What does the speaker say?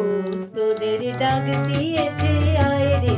রোজ তোদের ডাক দিয়েছে আয় রে